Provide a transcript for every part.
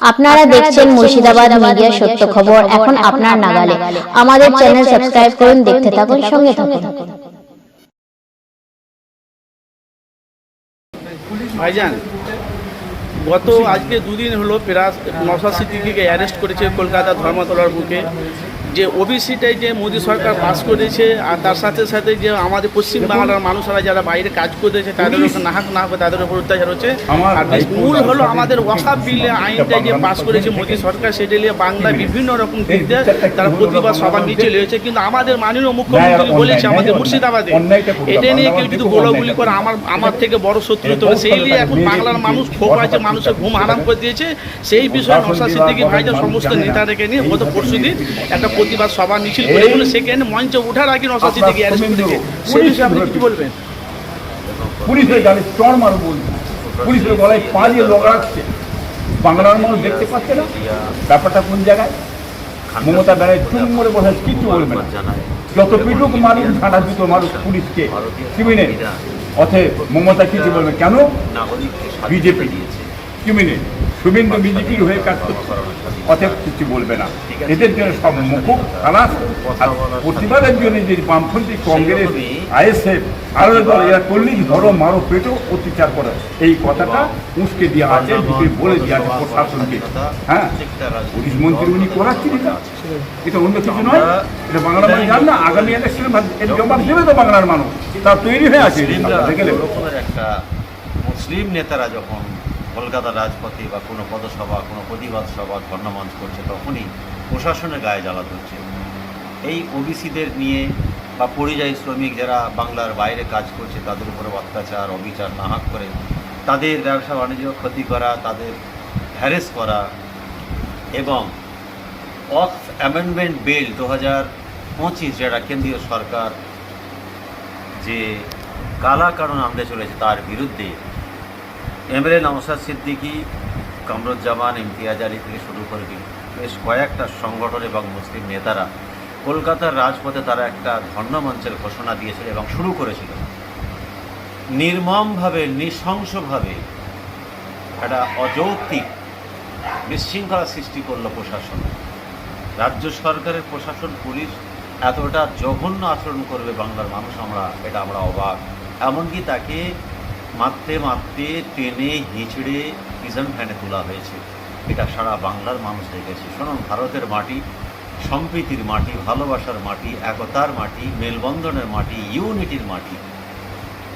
আপনারা দেখছেন মুর্শিদাবাদ মিডিয়া সত্য খবর। এখন আপনার নাগালে আমাদের চ্যানেল সাবস্ক্রাইব করুন দেখতে থাকুন সঙ্গে থাকুন। ভাইজান গত আজকে দুদিন হলো প্রায় নশা সিদ্দিকিকে অ্যারেস্ট করেছে কলকাতা ধর্মতলার বুকে। যে ওবিসিটাই যে মোদী সরকার পাস করেছে আর তার সাথে সাথে যে আমাদের পশ্চিম বাংলার মানুষরা যারা বাইরে কাজ করেছে তাদের উপর নাহাক না হবে তাদের উপর অত্যাচার হচ্ছে। আর মূল হলো আমাদের ওয়াকাপ বিলে আইনটা যে পাস করেছে মোদী সরকার সেটা নিয়ে বাংলা বিভিন্ন রকম দিক দিয়ে তারা প্রতিবাদ সভা মিছিল হয়েছে কিন্তু আমাদের মাননীয় মুখ্যমন্ত্রী বলেছে আমাদের মুর্শিদাবাদে। এটা নিয়ে কেউ যদি গোলাগুলি করে আমার আমার থেকে বড় শত্রু তো সেই নিয়ে এখন বাংলার মানুষ ক্ষোভ আছে মানুষের ঘুম আরাম করে দিয়েছে। সেই বিষয়ে নশা সিদ্দিকি ভাইজান সমস্ত নেতাদেরকে নিয়ে গত পরশু দিন একটা প্রতিবাদ সভা মিছিল করে বলে সেখানে মঞ্চে ওঠার আগে নশা সিদ্দিকি অ্যারেস্ট করেছে সেই বিষয়ে আপনি কি বলবেন? পুলিশের গালে চর মারো বলছে পুলিশের গলায় পা দিয়ে লোক রাখছে। বাংলার মানুষ দেখতে পাচ্ছে না। ব্যাপারটা কোন জায়গায়? মমতা ব্যানার্জি চুপ করে বসে কিচ্ছু বলবে না। যত পিটুক মানুষ ঝাঁটা দুটো মানুষ পুলিশকে। কিমিনে অতএব মমতা কিছু বলবে? কেন? বিজেপি। কিমিনে শুভেন্দু বিজেপির হয়ে কাজ করছে। অতএব কিছু বলবে না। এদের জন্য সব মুকুব খালাস আর প্রতিবাদের জন্য যে বামপন্থী কংগ্রেস আইএসএফ আরও দল এরা করলেই ধরো মারো পেটো অত্যাচার করে। এই কথাটা উস্কে দেওয়া আছে ভিতরে বলে দেওয়া আছে প্রশাসনকে। হ্যাঁ। পুলিশ মন্ত্রী উনি করাচ্ছেন এটা। এটা অন্য কিছু নয়। এটা বাংলা মানুষ জান না। আগামী ইলেকশনে এর জবাব দেবে তো বাংলার মানুষ। তার তৈরি হয়ে আছে দেখে একটা মুসলিম নেতারা যখন কলকাতা রাজপথে বা কোনো পদসভা কোনো প্রতিবাদ সভা ধর্ণামঞ্চ করছে, তখনই প্রশাসনের গায়ে জ্বালা ধরছে। এই ওবিসিদের নিয়ে বা পরিযায়ী শ্রমিক যারা বাংলার বাইরে কাজ করছে, তাদের উপরে অত্যাচার, অবিচার নাহাক করে, তাদের ব্যবসা, বাণিজ্য ক্ষতি করা, তাদের হ্যারেস করা এবং অফ অ্যামেন্ডমেন্ট বিল দু হাজার পঁচিশ যেটা কেন্দ্রীয় সরকার যে কালা কারণ আনতে চলেছে তার বিরুদ্ধে এমএলএ নওসাদ সিদ্দিকী, কামরুজ্জামান, ইমতিয়াজ আলী থেকে শুরু করে বেশ কয়েকটা সংগঠন এবং মুসলিম নেতারা কলকাতার রাজপথে তারা একটা ধর্ণমঞ্চের ঘোষণা দিয়েছিল এবং শুরু করেছিল। নির্মমভাবে, নৃশংসভাবে একটা অযৌক্তিক বিশৃঙ্খলা সৃষ্টি করল প্রশাসন। রাজ্য সরকারের প্রশাসন, পুলিশ এতটা জঘন্য আচরণ করবে বাংলার মানুষ, আমরা, এটা আমরা অবাক। এমনকি তাকে মারতে মারতে টেনে হিঁচড়ে প্রিজন ভ্যানে তোলা হয়েছে। এটা সারা বাংলার মানুষ দেখেছে। শুনুন ভারতের মাটি সম্প্রীতির মাটি ভালোবাসার মাটি একতার মাটি মেলবন্ধনের মাটি ইউনিটির মাটি।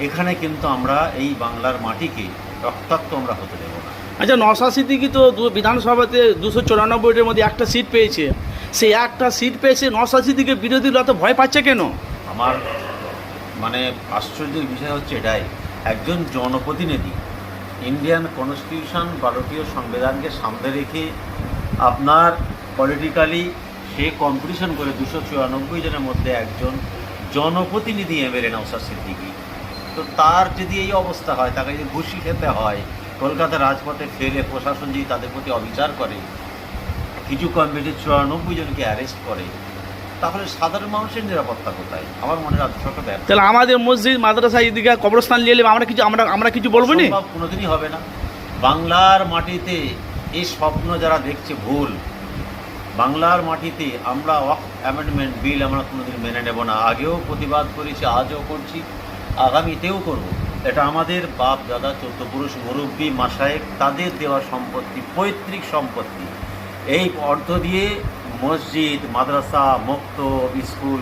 এখানে কিন্তু আমরা এই বাংলার মাটিকে রক্তাক্ত আমরা হতে দেব না। আচ্ছা নশা সিদ্দিকি তো দু- বিধানসভাতে দুশো চুরানব্বইটির মধ্যে একটা সিট পেয়েছে। সেই একটা সিট পেয়েছে নশা সিদ্দিকের বিরোধীরা তো ভয় পাচ্ছে কেন? আমার মানে আশ্চর্যের বিষয় হচ্ছে এটাই। একজন জনপ্রতিনিধি ইন্ডিয়ান কনস্টিটিউশন ভারতীয় সংবিধানকে সামনে রেখে আপনার পলিটিক্যালি সে কম্পিটিশন করে দুশো চুরানব্বই জনের মধ্যে একজন জনপ্রতিনিধি এমএলএ নওসাদ সিদ্দিকি। তো তার যদি এই অবস্থা হয়, তাকে যদি ঘুষি খেতে হয়, কলকাতা রাজপথে ফেলে প্রশাসন যদি তাদের প্রতি অবিচার করে, কিছু কমিটি চুরানব্বই জনকে অ্যারেস্ট করে তাহলে সাধারণ মানুষের নিরাপত্তা কোথায়? আমার মনে রাজ্য সরকার ব্যর্থ। তাহলে আমাদের মসজিদ মাদ্রাসা ঈদগা কবরস্থান নিয়ে এলে আমরা কিছু আমরা আমরা কিছু বলব নি? কোনোদিনই হবে না। বাংলার মাটিতে এই স্বপ্ন যারা দেখছে ভুল বাংলার মাটিতে আমরা অ্যামেন্ডমেন্ট বিল আমরা কোনোদিন মেনে নেব না। আগেও প্রতিবাদ করেছি আজও করছি আগামীতেও করব। এটা আমাদের বাপ দাদা চৌদ্দ পুরুষ মুরব্বী মাসায়েক তাদের দেওয়া সম্পত্তি পৈতৃক সম্পত্তি। এই অর্থ দিয়ে মসজিদ মাদ্রাসা মুক্ত স্কুল